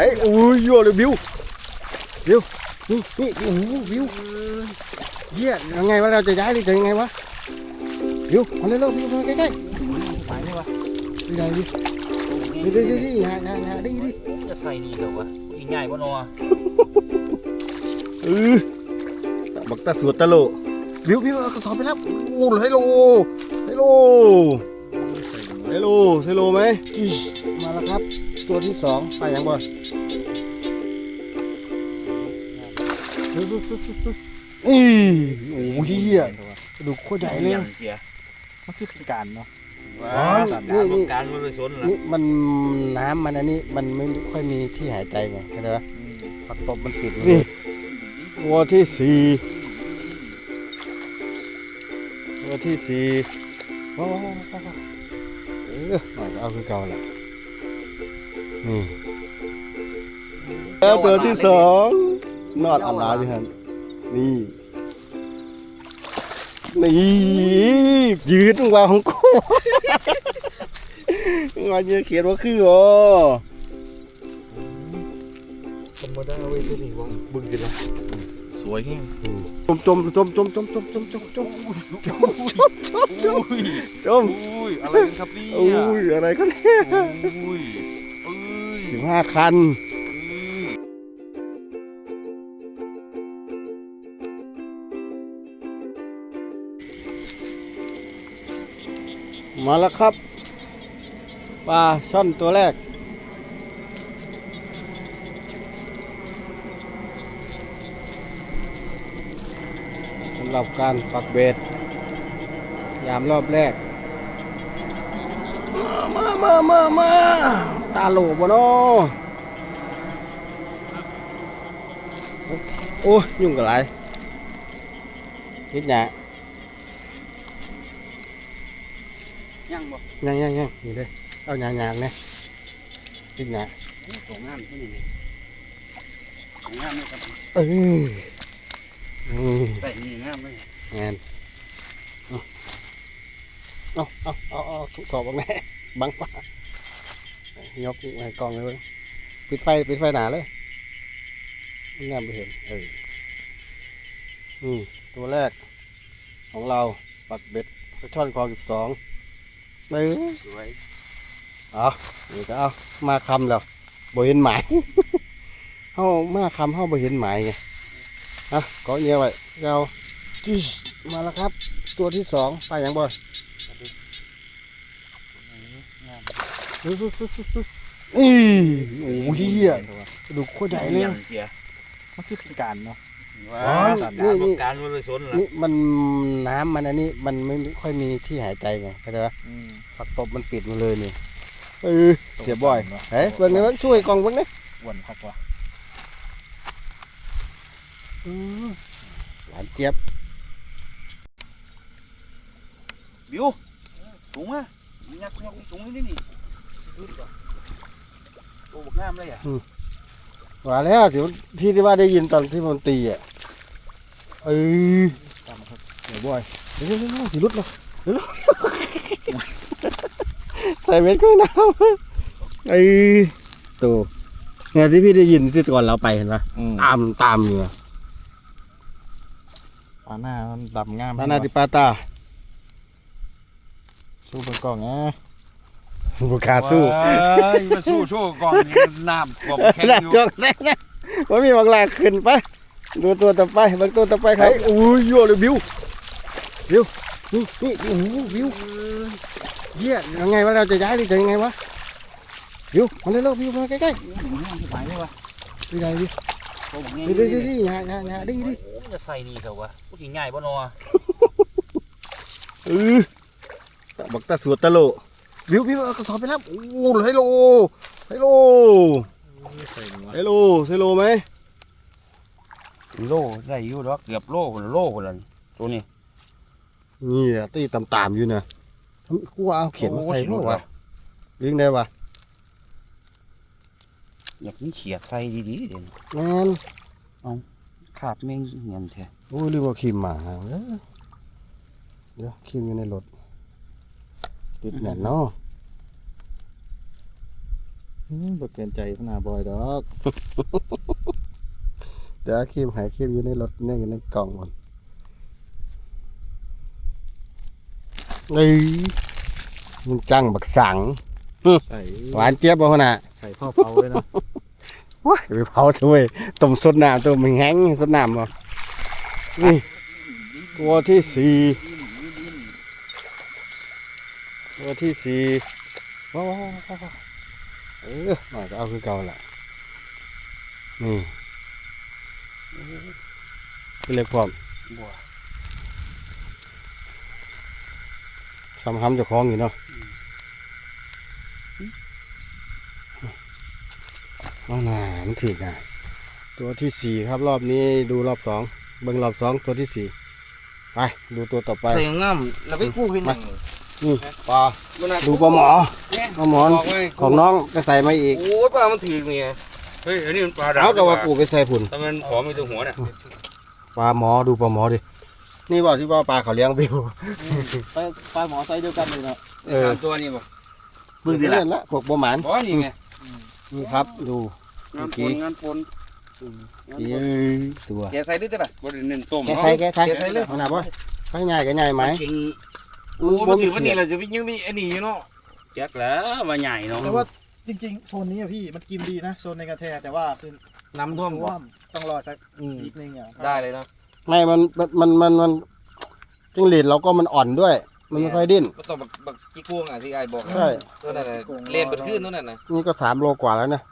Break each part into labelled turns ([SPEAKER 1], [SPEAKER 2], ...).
[SPEAKER 1] ฮ้ยอุ้ยยั่วเลยบิวบิวนี่นี่โอ้โหบิวเฮียยังไงวะเราจะย้ายหรือจะยังไงวะบิวมาเร็วๆบิวมาใกล้
[SPEAKER 2] หมายเลยวะ
[SPEAKER 1] ๆนี่ได้ดิดิดิดิดิหาหาหาดิดิ
[SPEAKER 2] จะใส่นี่เหรอวะกินง่ายบ่เนอ
[SPEAKER 1] เออบักตาสวดตะโลบิวบิวเอากระสอบไปแล้วโอ้ไฮโลไฮโลไฮโลไฮโลไหมจิชมาแล้วครับ ตัวที่สองไปยังบ่ ดูดูดูดูดูอีโอ้โหเหี้ยกระดูกโคตรใหญ่เลย
[SPEAKER 2] ยังเกียร์
[SPEAKER 3] มันคือการเนาะ
[SPEAKER 1] อ๋อ
[SPEAKER 2] สัตว์
[SPEAKER 1] นี่
[SPEAKER 2] การ
[SPEAKER 1] นี่
[SPEAKER 2] การมันไปสนล่ะ
[SPEAKER 1] นี่มันน้ำมันอันนี้มันไม่ค่อยมีที่หายใจไงเข้าใจปะผักตบมันปิดนี่ตัวที่สี่ตัวที่สี่โอ้โหเออเอาคือเก่าแหละนี่แล้วตัวที่สอง นอดอันลาอยู่ฮันนี่ นี่ยืดว่าของกูงานเยอะเขียนว่าคืออ๋อ
[SPEAKER 2] ธรรมดาเว้ยตัวนี้วะบึ้งกินละสวยแห้ง
[SPEAKER 1] จมจมจมจมจมจมจมจมจมจม
[SPEAKER 2] อุ้ย
[SPEAKER 1] จม
[SPEAKER 2] อุ้ยอะไรกันครับเนี่
[SPEAKER 1] อุ้
[SPEAKER 2] ย
[SPEAKER 1] ยอะไรกันเนี่ย
[SPEAKER 2] อุ้ยอุ้ย
[SPEAKER 1] สิบห้าคัน มาแล้วครับปลาช่อนตัวแรก สำหรับการปักเบ็ด ยามรอบแรก มามามามาตาโหลบเนาะโอ้ยยุ่งกับไรนิดหนา
[SPEAKER 2] ยั งบ่
[SPEAKER 1] ยังยังยังนี่เลยเอาหยาหยาเนี่ยนิดหนา
[SPEAKER 2] สองงานที่นี่นี่สองงานนี่ครับ
[SPEAKER 1] เออนี่
[SPEAKER 2] ใส่นี่งามเลย
[SPEAKER 1] งานเอาเอาเอาเอาเอาทุกสอบบังแน่บังปะยกไว้กองเลยเว้ยปิดไฟปิดไฟหนาเลยไม่งามไปเห็นเออนี่ตัวแรกของเราปักเบ็ดปลาช่อนคลองสิบสอง เออ
[SPEAKER 2] สวย
[SPEAKER 1] เอาเดี๋ยวจะเอามาคำแล้วบ่เห็นหมายเฮามาคำเฮาบ่เห็นหมายไงฮะเกาะเงี้ยไว้เราจิชมาแล้วครับ ตัวที่สองไปยังบ่ดูดูดูดูดูอีโอ้โหเหี้ยกระดูกโคตรใหญ่เลย
[SPEAKER 2] ยังเกียร์
[SPEAKER 3] มันคือการเนาะ
[SPEAKER 2] ว้าสัตว์การการมันไปสนล่ะ
[SPEAKER 1] นี่มันน้ำมันอันนี้มันไม่ค่อยมีที่หายใจไงเข้าใจปะผักตบมันปิดมาเลยนี่เออเสียบ่อยเฮ้ยเบิ่งนี่เบิ่งช่วยกล่องเบิ่งนี่
[SPEAKER 3] วนครับวะ
[SPEAKER 1] อืมหวานเจี๊ยบ
[SPEAKER 2] บิวถุงอะยักยักถุงนี่นี่ดูดิก่อนโอ้บักงามเลยอะ
[SPEAKER 1] หวานแล้วที่ที่ที่ว่าได้ยินตอนที่มันตีอะ เออ
[SPEAKER 3] ตามครับ
[SPEAKER 1] เดี๋ยวบ่อยเดี๋ยวเดี๋ยวเดี๋ยวสีรุดเลยเดี๋ยวใส่เม็ดก็น้ำเออตัวเนี่ยที่พี่ได้ยินที่ก่อนเราไปเห็นปะตามตามอยู่อะ
[SPEAKER 3] ปลาหน้ามันดำงาม
[SPEAKER 1] มานาติปาตา
[SPEAKER 3] สู้บนกล้องนะ
[SPEAKER 1] บุคาสู้
[SPEAKER 2] ว้ายมาสู้โชว์ก่อนนี่น้ำกลมแข็ง
[SPEAKER 1] นั่น
[SPEAKER 2] อยู่
[SPEAKER 1] จกนั่นนะว่ามีบางแรกขึ้นไป ดูตัวต่อไปบางตัวต่อไปครับอุ้ยยั่วเลยบิวบิวนี่นี่โอ้โหบิวเยี่ยยังไงวะเราจะย้ายหรือจะยังไงวะบิวมาเร็วๆบิวมาใกล้
[SPEAKER 2] หมายเลยวะ
[SPEAKER 1] ๆนี่ได้ดิ
[SPEAKER 2] โอ้บัก
[SPEAKER 1] ดิ
[SPEAKER 2] แง่
[SPEAKER 1] ดิ
[SPEAKER 2] นี่
[SPEAKER 1] ดิดิหาหาหาดิดิ
[SPEAKER 2] โอ้จะใส่นี่เถอะวะกูกินง่ายบ่เนอ
[SPEAKER 1] เออบักตาสวดตะโลบิวบิวเอากระสอบไปแล้วโอ้ไฮโลไฮโล
[SPEAKER 3] ใส่หัว
[SPEAKER 1] ไฮโลไฮโลไหม
[SPEAKER 2] โลได้อยู่ดอกเกือบโลคนละโลคนละตัวนี้
[SPEAKER 1] นี่อะตีตามๆอยู่นะกูว่าเอาเขียนมาใส่
[SPEAKER 2] โอ้
[SPEAKER 1] เมื่
[SPEAKER 2] สิ
[SPEAKER 1] อ
[SPEAKER 2] รู้
[SPEAKER 1] วะ
[SPEAKER 2] ว่ะ
[SPEAKER 1] ยิงได้ปะ
[SPEAKER 2] อยากมีเขียดใส่ดีๆเด่น
[SPEAKER 1] แมน
[SPEAKER 2] ขาบแม่งเงียนแท้
[SPEAKER 1] โอ้ยลืมเอาครีมมาเอ้ยเดี๋ยวครีมอยู่ในรถติดแน่นเนาะ
[SPEAKER 3] อืมบ่เกินใจขนาดบอยดอก
[SPEAKER 1] เดี๋ยวครีมหายครีมอยู่ในรถเนี่ยอยู่ในกล่องหมดเอ้ยมึงจังบักสัง
[SPEAKER 3] ใส่
[SPEAKER 1] หวานเจี๊ยบบ่ขนาด
[SPEAKER 3] ใส่พ่อเผาเลยเนาะ
[SPEAKER 1] ว้ายไปเผาถ้วยต้มสดน้ำต้มมันแห้งสดน้ำบ่นี่ตัวที่สี่ตัวที่สี่ว้าวว้าวว้าวว้าวเออหน่อยก็เอาคือเก่าละนี่ เป็นเล็กพร้อม
[SPEAKER 2] บัว
[SPEAKER 1] สำหำเจะคล้าของอยู่เนาะว่าน่ามันถึกอะ ตัวที่สี่ครับรอบนี้ดูรอบสองเบิ่งรอบสองตัวที่สี่ไปดูตัวต่อไป
[SPEAKER 4] ใส่งามแล้วไปกู้ขึ้นยัง
[SPEAKER 1] นี่ปลา
[SPEAKER 4] มันน่ะ
[SPEAKER 1] ดูปลาหมอปลาหมอ
[SPEAKER 2] บอกไว้
[SPEAKER 1] ของน้องก็ใส่มาอีก
[SPEAKER 4] โอ้ยปลามันถือเมีย
[SPEAKER 2] เฮ้ย อันนี้มันปลาดาว
[SPEAKER 1] เอากับว่ากูไปใส่ผุน
[SPEAKER 2] แต่มันผอมมีตัวหัวเนี่ย
[SPEAKER 1] ปลาหมอดูปลาหมอดิ นี่บอกที่ว่าปลาเขาเลี้ยงบิว
[SPEAKER 3] ไปไปหมอไซเดียวกันเลยเนาะ
[SPEAKER 1] เออ
[SPEAKER 2] สามตัวนี่บ่
[SPEAKER 1] เพิ่งจะเล่นละพวกบ่หมาน
[SPEAKER 2] บ่นี่ไง
[SPEAKER 1] นี่ครับดู
[SPEAKER 2] งานปนงานปน
[SPEAKER 1] อีตัว
[SPEAKER 4] แกใส่ด้วยจ้ะ
[SPEAKER 2] บ่ได้เน้นต้ม
[SPEAKER 1] แก
[SPEAKER 2] เนาะ
[SPEAKER 1] ใส่แกใส่
[SPEAKER 4] แกใส่เลย
[SPEAKER 1] ขนาดว่าไปง่ายก็ง่ายไหม
[SPEAKER 4] เข่งโอ้ยมันถือว่านี่เราจะไปยังมีอันนี้อยู่เนาะ
[SPEAKER 2] แจ็คแล้วว่าใหญ่เนาะ
[SPEAKER 3] แต่ว่า จริงๆโซนนี้อะพี่มันกินดีนะโซนในกระแทแต่ว่าคือ
[SPEAKER 4] น้ำท่วม
[SPEAKER 3] เพราะ
[SPEAKER 4] บ่
[SPEAKER 3] ว่าต้องรอสัก
[SPEAKER 4] อืม
[SPEAKER 3] นิดนึงอะ
[SPEAKER 4] ได้เลยนะ
[SPEAKER 1] ไม่มันมันมันมันจิ้งหรีดเราก็มันอ่อนด้วย มันไม่ค่อยดิ้น
[SPEAKER 4] ก็ต้องบักบักกี้กวงอะที่ไอ้บอก
[SPEAKER 1] ใช่
[SPEAKER 4] ตัวนั้นน่ะเล่นบนขึ้นตัวนั้นน่ะ
[SPEAKER 1] นี่ก็สามโลกว่าแล้วนะ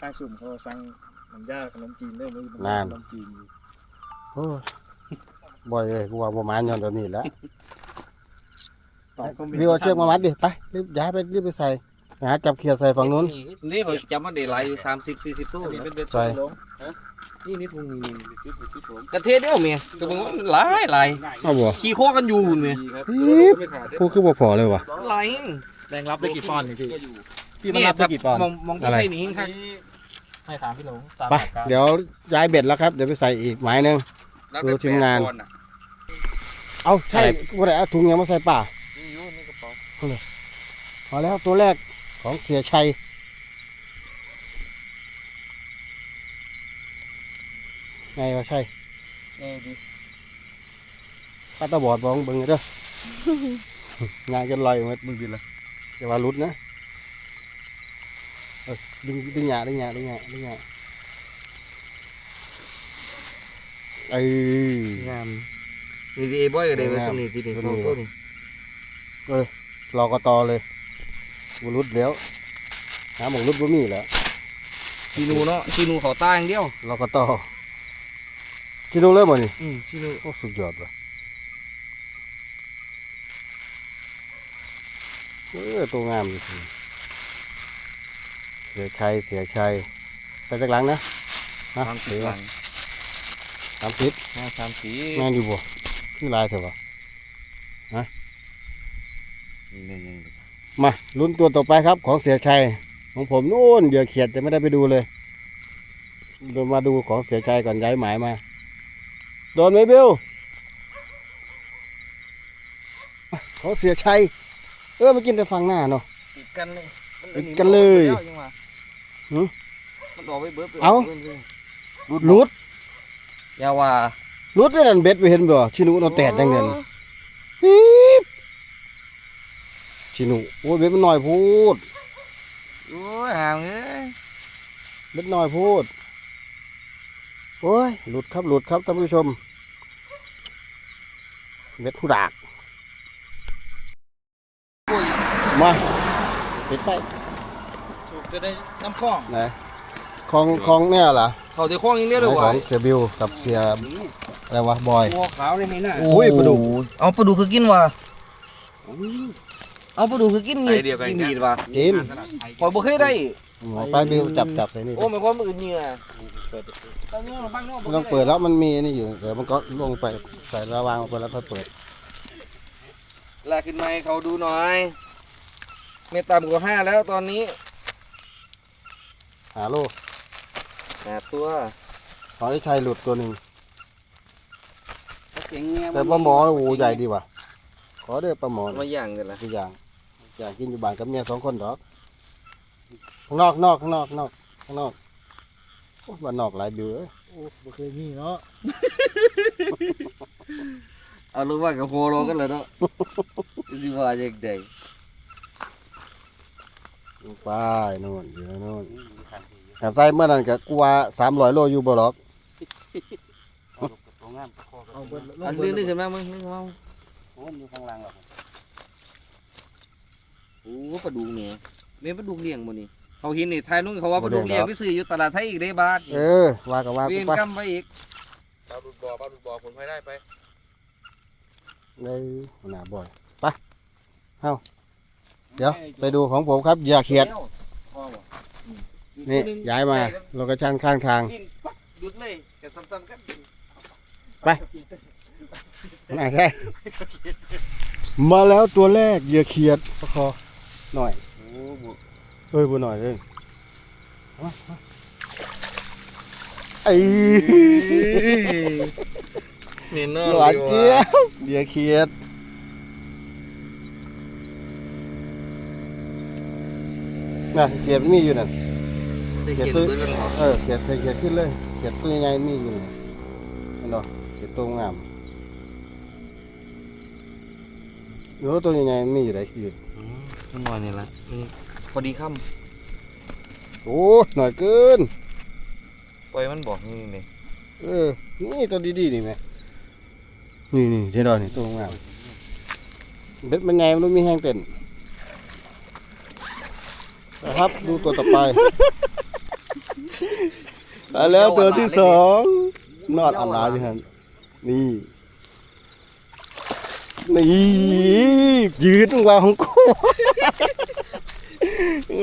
[SPEAKER 3] ข้างสุ่มเขาสั่งน้ำยาขนมจีนได้ไหมขนมจีนอยู่
[SPEAKER 1] โอ้ยบ่อยเลยกูว่าประมาณย้อนแบบนี้แหล้ว
[SPEAKER 3] ตอบคอมเมนต์
[SPEAKER 1] วิวเอาเชือกมามัดดิไปรีบย้ายไปรีบไปใส่หาจับเขียดใส่ฝั่งนู้น
[SPEAKER 4] นี่เขาจำว่าเดหลายอยู่สามสิบสี่สิบตัว
[SPEAKER 3] อันนี้เป็นเบ็ด
[SPEAKER 1] ใส่
[SPEAKER 3] ลง
[SPEAKER 4] นี่นี่ทุ่งนี่กระเทศเดียวเมียก็บอกว่าหลายหลาย
[SPEAKER 1] เอาบ่
[SPEAKER 4] ขี่โคกันอยู่เมีย
[SPEAKER 1] ปี๊บกูคือบ่พอเลยว่ะ
[SPEAKER 4] หลาย
[SPEAKER 3] แรงรับได้กี่ปอนด์พี่พี่มัน
[SPEAKER 4] นี่
[SPEAKER 3] รับได้กี่ปอนด์
[SPEAKER 4] มองมองก็ใส่นี่ครับ
[SPEAKER 3] ให้ถามพี่หลงตาม
[SPEAKER 1] ไป
[SPEAKER 3] หลักการ
[SPEAKER 1] เดี๋ยวย้ายเบ็ดแล้วครับ เดี๋ยวไปใส่อีกหมายหนึงดูทีมงานเอาใช่ว่าไรเอาถุงยังมาใส่ป่า พอแล้วตัวแรกของเสียชัย ไงวะใช่
[SPEAKER 4] นี่ดิ
[SPEAKER 1] ป้าตาบอดบองเบิ่งเด้องานกันลอยมาบึงดินละอย่าว่าหลุดนะเอาดึงดึงหยาดึงหยาดึงหยาดึงหยาเอ้ย
[SPEAKER 4] งามนี่ดีบอยก็ได้มาสนิทที่นี่สองตัวนี่
[SPEAKER 1] รอกตอเลยบรุดแล้วหาหมองรุดบ่มีแล้ว
[SPEAKER 4] ชีนูเนาะชีนูเขาตายอย่างเดียว
[SPEAKER 1] รอกตอกินดูเลยบ่นี่
[SPEAKER 4] อืมชีนู
[SPEAKER 1] โอ้สุดยอดว่ะเออตัวงามจริงเสียชัยเสียชัยใส่จากหลังนะฮะ
[SPEAKER 4] สามสิ
[SPEAKER 1] เสี
[SPEAKER 4] บ
[SPEAKER 1] ย
[SPEAKER 4] หลัง
[SPEAKER 1] สามสิบ
[SPEAKER 4] ห้าสามสี่
[SPEAKER 1] งานอยู่บ่คือลายเถอะวะ
[SPEAKER 4] นี่นี่
[SPEAKER 1] มาลุ้นตัวต่อไปครับ ของเสียชัย ของผมนู่นเหยื่อเขียดจะไม่ได้ไปดูเลยเดินมาดูของเสียชัยก่อนย้ายหมายมา โดนไหมบิวของเสียชัย เออมากินแต่ฟังหน้าเนาะ
[SPEAKER 4] ติดกันเลย
[SPEAKER 1] ติดกันเลยหือ
[SPEAKER 4] มันออกไปเบิดไป
[SPEAKER 1] เอ้ารุด
[SPEAKER 4] อย่าว่า
[SPEAKER 1] รุดได้ดันเบ็ดไปเห็นบ่ชินุโนแตดจังเงินปี๊บ ชินุโอ้ยเบ็ดมันน้อยพูด
[SPEAKER 4] โอ้ยห่างเอ้ย
[SPEAKER 1] เล็กน้อยพูดโอ้ยหลุดครับหลุดครับท่านผู้ชมเม็ดผู้ดากมาปิดไฟ
[SPEAKER 3] ถูกจะได้น้ำคล้อง
[SPEAKER 1] ไหนคลองคลองเนี่ยเหรอ
[SPEAKER 4] เขาจะคล้องอย่างเดียว
[SPEAKER 1] ไหน
[SPEAKER 4] เลย
[SPEAKER 1] ข
[SPEAKER 4] วะ
[SPEAKER 1] องเสียบิวกับเสียอะไรวะบอย
[SPEAKER 2] ตัวขาวเลยนี่น่ะ
[SPEAKER 1] โอ้ยปลาดุก
[SPEAKER 4] เอาปลาดุกคือกินวะ เอาปลาดุกคือกินมี
[SPEAKER 2] ไอเดียวกัน
[SPEAKER 4] กินมีดวะ
[SPEAKER 1] กิน
[SPEAKER 4] ปล่อยบ่เคยได้
[SPEAKER 1] หมอไปบิวจับจับใส่นี่
[SPEAKER 4] โอ้ไม่ความมือเหงื่อตอนนี้เราบ้างเนาะ
[SPEAKER 1] ไม่ต้องเปิดแล้วมันมีนี่อยู่เดี๋ยวมันก็ลงไปใส่ระวางออกไปแล้วค่อยเปิด
[SPEAKER 4] ลากขึ้นมาให้เขาดูหน่อย ไม่ต่ำกว่าห้าแล้วตอนนี้
[SPEAKER 1] หาโล
[SPEAKER 4] หาตัว
[SPEAKER 1] ของไอ้ชัยหลุดตัวหนึ่ง
[SPEAKER 2] เสียงเงี้ย
[SPEAKER 1] แต่ปลาหมอโอ้โหใหญ่ดีว่ะขอเด้อปลาหมอ
[SPEAKER 4] มาย่างกันละ
[SPEAKER 1] ทุกอย่าง อยากกินอยู่บ้านกับเมียสองคนดอกข้างนอกข้างนอกข้างนอกข้างนอกข้างนอกโอ้บ้านนอกหลายบิวเอ้ย
[SPEAKER 3] โอ้บ่เคยมีเนาะ
[SPEAKER 4] เอาลูกว่ากับโคโลกันเลยเนาะสิว่าจังได๋
[SPEAKER 1] ไปนู่นอยู่นู่นแอบใส่เมื่อนั้นก็กว่าสามร้อยโลอยู่บ่หรอก
[SPEAKER 2] เอาลูกตัวงามตะคอกับ
[SPEAKER 3] เอา
[SPEAKER 2] ตัว
[SPEAKER 3] เบิด
[SPEAKER 2] งาม
[SPEAKER 4] อันนึงนึงขึ้นมามึงนึงมา
[SPEAKER 2] โอ้มันอยู่ข้างล่างหรอก
[SPEAKER 4] โอ้ปลาดุกแหม่แม่นปลาดุกเลี้ยงบ่นี่เขาเห็นนี่ทายลุงเขาว่าปลาดุกเลี้ยงไปซื้ออยู่ตลาดไทยอีกได้บาท
[SPEAKER 1] เออว่าก็ว่า
[SPEAKER 4] เวี
[SPEAKER 1] กู
[SPEAKER 4] ยน
[SPEAKER 1] ไป
[SPEAKER 4] กำไปอีก
[SPEAKER 2] ปลาดุกบ่อปลาดุกบ่อผลไม่ได้ไป
[SPEAKER 1] เลยหน้าบ่อยไปเฮ้าเดี๋ยวไปดูของผมครับเหยื่อเขียด
[SPEAKER 2] พอบ่
[SPEAKER 1] นี่ย้ายมาโลเคชั่นข้างทาง
[SPEAKER 4] กินปั๊บหยุดเลยแกซ้ำๆกัน
[SPEAKER 1] ไหนใช่มาแล้วตัวแรกเหยื่อเขียดประคอ หน่อย
[SPEAKER 2] โอ้บ่
[SPEAKER 1] เอ้ยบัวหน่อยเลยมามาไอ้
[SPEAKER 4] นี่เนาะ
[SPEAKER 1] หวานเจี๊ยบเหยื่อเขียดน่ะเขียดมีอยู่นั่น
[SPEAKER 4] ใส่เขียนเบิ่งกันบ่
[SPEAKER 1] เออเขียดใส่เขียดขึ้นเลยเขียดตัวใหญ่ๆมีอยู่นั่นเห็นบ่เขียดตัวงามเดี๋ยวตัวใหญ่ๆมีอยู่ไหนคือ
[SPEAKER 4] มั นน้อยนี่ล่ะนี่พอดีค่
[SPEAKER 1] โอ้หน่อยเกินำ
[SPEAKER 4] ปล่อยมันบอกนี่นี่
[SPEAKER 1] เออ นี่ตัวดีๆนี่ไหมนี่นี่เท่ดอยนี่ตัวงามเบ็ดมันไงมันรู้มีแห้งเต้นนะครับ ดูตัวต่อไปมาแล้วตัวที่สองนอดอันลาพี่ฮันนี่ นี่ยืดมาของกู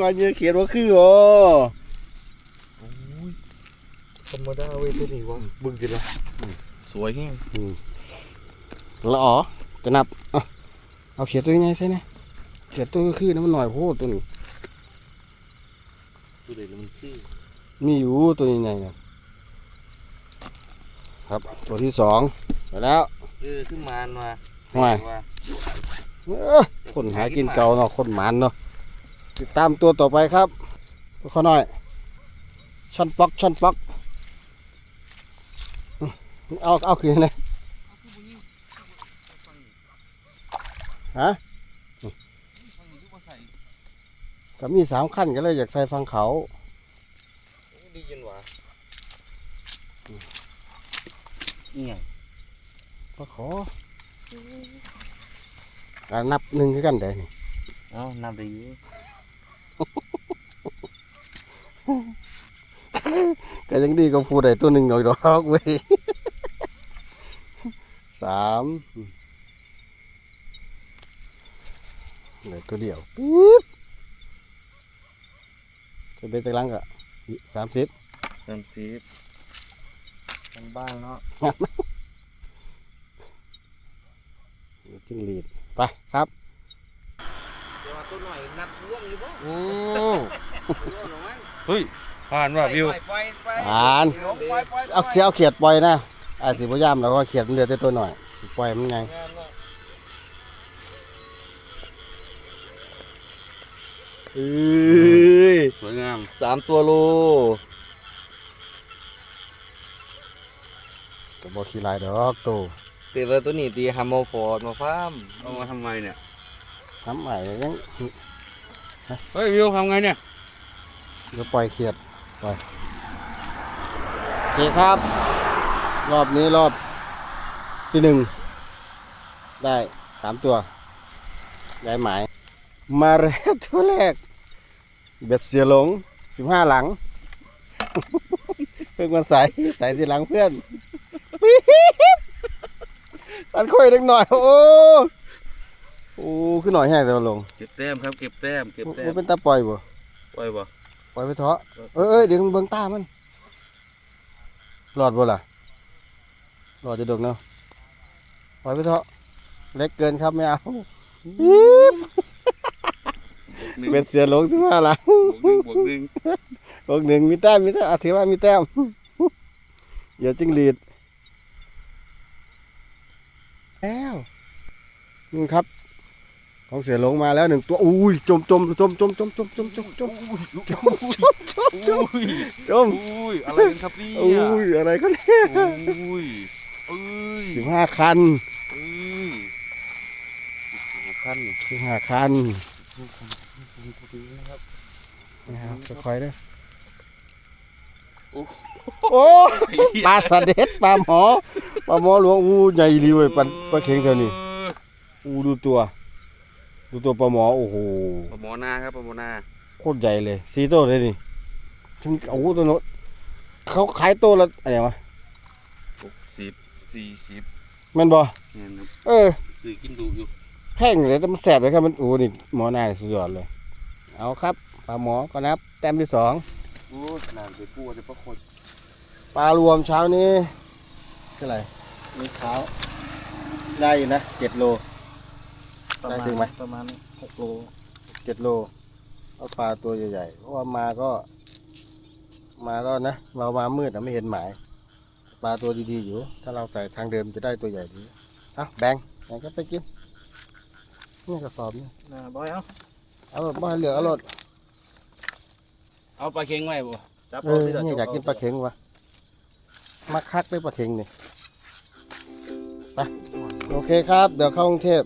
[SPEAKER 1] มาเยอะเขียนว่าคืออ๋อ
[SPEAKER 4] ธรรมดาเว้ยตัวนี้วะบึ้งกินละ
[SPEAKER 2] สวยแฮง
[SPEAKER 1] แล้วอ๋อจะนับเอาเขียนตัวยังไงใช่ไหมเขียนตัวก็คือน้ำมันหน่อยโพดตัวนี้
[SPEAKER 2] ดูเด็มันคือ
[SPEAKER 1] มีอยู่ตัวยังไงเนี่ยครับตัวที่สองไปแล้ว
[SPEAKER 4] เออขึ้นมานมา
[SPEAKER 1] ไม
[SPEAKER 4] ว่า
[SPEAKER 1] เอ้อคนหากินเก่าเนาะคนหมันเนาะติดตามตัวต่อไปครับข้อน้อยช่อนป๊อกช่อนป๊อกอื้อเอาเอาคืนเลยฮะก็มีสามขั้นก็เลยอยากใส่ฟังเขา
[SPEAKER 4] ดีจนว่า
[SPEAKER 2] อีหยัง
[SPEAKER 1] ก็ขอ การนับหนึ่งคือกันได้นี่
[SPEAKER 4] เอ้าน้ำได้อยู่
[SPEAKER 1] ก็ยังดีก็พูดได้ตัวหนึ่งหน่อยดอกเว้ยสามเหลือตัวเดียวปิ๊บจะเป็นจักรังกะสามสิบ
[SPEAKER 4] สามสิบมันบ้างเนาะ
[SPEAKER 1] จิ้งหรีดไปครับ
[SPEAKER 4] เดี๋ยวตัวหน่อยนับล่วงอยู่บ่
[SPEAKER 2] โอ้เฮ้ยผ่านว่ะวิว
[SPEAKER 4] ปล่อยไป
[SPEAKER 1] อ่าน
[SPEAKER 4] ปล่อยปล่อย
[SPEAKER 1] เอาเสียเอาเขียดปล่อยนะอาสิบยามแล้วก็เขียดมันเหลือแต่ตัวหน่อยสิปล่อยมันไง
[SPEAKER 4] งานเนาะ
[SPEAKER 1] เอ้ย
[SPEAKER 2] สวยงาม
[SPEAKER 4] สามตัวโล
[SPEAKER 1] ก็บอกขี้ลายดอกโต
[SPEAKER 4] ตีว่าตัวนี้ตีฮัมโมฟอร์ดมาฟาร์ม
[SPEAKER 2] เอามาทำไมเนี่ย
[SPEAKER 1] ทำใหม่ยัง
[SPEAKER 2] เฮ้ยวิวทำไงเนี่ย
[SPEAKER 1] เดี๋ยวปล่อยเขียดไปโอเคครับ รอบนี้รอบที่หนึ่งได้สามตัวได้หมาย มาแล้วตัวแรก เบ็ดเสียหลงสิบห้าหลัง เพิ่งมาใส่ใส่ที่หลังเพื่อนปี๊บ อันค่อยเล็กหน่อย โอ้โอ้ขึ้นหน่อยแห้งแต่ว่าลง
[SPEAKER 2] เก็บแต้มครับเก็บแต้มเก็บแต้
[SPEAKER 1] ว่ามเป็นตาปล่อยบ่
[SPEAKER 2] ปล่อยบ่
[SPEAKER 1] ปล่อยไปเถอะเอ้ยเอ้ยเดี๋ยวมึงเบิ่งตามันหลอดบ่ล่ะหลอดจะดกเนาะปล่อยไปเถอะเล็กเกินครับไม่เอาปี๊บ
[SPEAKER 2] หนึ่ง
[SPEAKER 1] เป็นเสียหลงสิบห้าหลัง
[SPEAKER 2] บวกหนึ่งบวกหนึ่ง
[SPEAKER 1] บวกหนึ่งมีแต้มมีแต้มอะถือว่ามีแต้มเดี๋ยวจิ้งหรีด แล้วนี่ครับ ของเสือหลงมาแล้วหนึ่งตัวอุ้ยจมจมจมจมจมจมจมจมจมจมจมจม
[SPEAKER 2] อุ้ย
[SPEAKER 1] จม
[SPEAKER 2] อุ้ยอะไรกันครับเนี่ย
[SPEAKER 1] อุ้ยอะไรก็เนี่ย
[SPEAKER 2] อุ้ยเอ้ย
[SPEAKER 1] สิบห้าคัน
[SPEAKER 2] เอ้ยขั้น
[SPEAKER 1] สิบห้าคันนะครับค่อยๆเด้อโอ้ปลาสะเด็ดปลาหมอ ปลาหมอหลวงอู้ใหญ่รีเว้ยปลาปลาเข็งเท่านี้อู้ดูตัว ดูตัวปลาหมอโอ้โห
[SPEAKER 2] ปลาหมอนาครับปลาหมอนา
[SPEAKER 1] โคตรใหญ่เลยสีโตเลยนี่ถึงโอ้โหตัวโน้ตเขาขายตัวละอะไรวะ
[SPEAKER 2] หกสิบสี่สิบ
[SPEAKER 1] แม่นบ่
[SPEAKER 2] เนี่ยนะ
[SPEAKER 1] เออ
[SPEAKER 2] คือกินดูอยู่
[SPEAKER 1] แพงเลยแต่มันแสบเลยครับมันโอ้นี่หมอหน้านี่สุดยอดเลย เอาครับปลาหมอก็นับ แต้มที่สอง
[SPEAKER 2] โอ้นานไปกู้จะปลาโคตร
[SPEAKER 1] ปลารวมเช้านี้ เท่าไหร่
[SPEAKER 3] มีเท้า
[SPEAKER 1] ได้อยู่นะเจ็ดโล
[SPEAKER 3] ประ
[SPEAKER 1] ได้
[SPEAKER 3] มาณ
[SPEAKER 1] ถึงไหม
[SPEAKER 3] ประมาณหกโล
[SPEAKER 1] เจ็ดโลเอาปลาตัวใหญ่ๆเพราะว่ามาก็ มาก็นะ เรามามืดนะไม่เห็นหมาย ปลาตัวดีๆอยู่ ถ้าเราใส่ทางเดิมจะได้ตัวใหญ่ดีเอาแบงแบงก็ไปกินนี่กระสอบนี่
[SPEAKER 3] นะบอยเอ้า
[SPEAKER 1] เอารถบ้านเหลือเอารถ
[SPEAKER 2] เอาปลาเค็งไว้บ่
[SPEAKER 3] จับ
[SPEAKER 1] เออเนี่ยอยากกินปลาเค็งวะ มักคักด้วยปลาเค็งนี่ไปโอเคครับ เดี๋ยวเข้ากรุงเทพ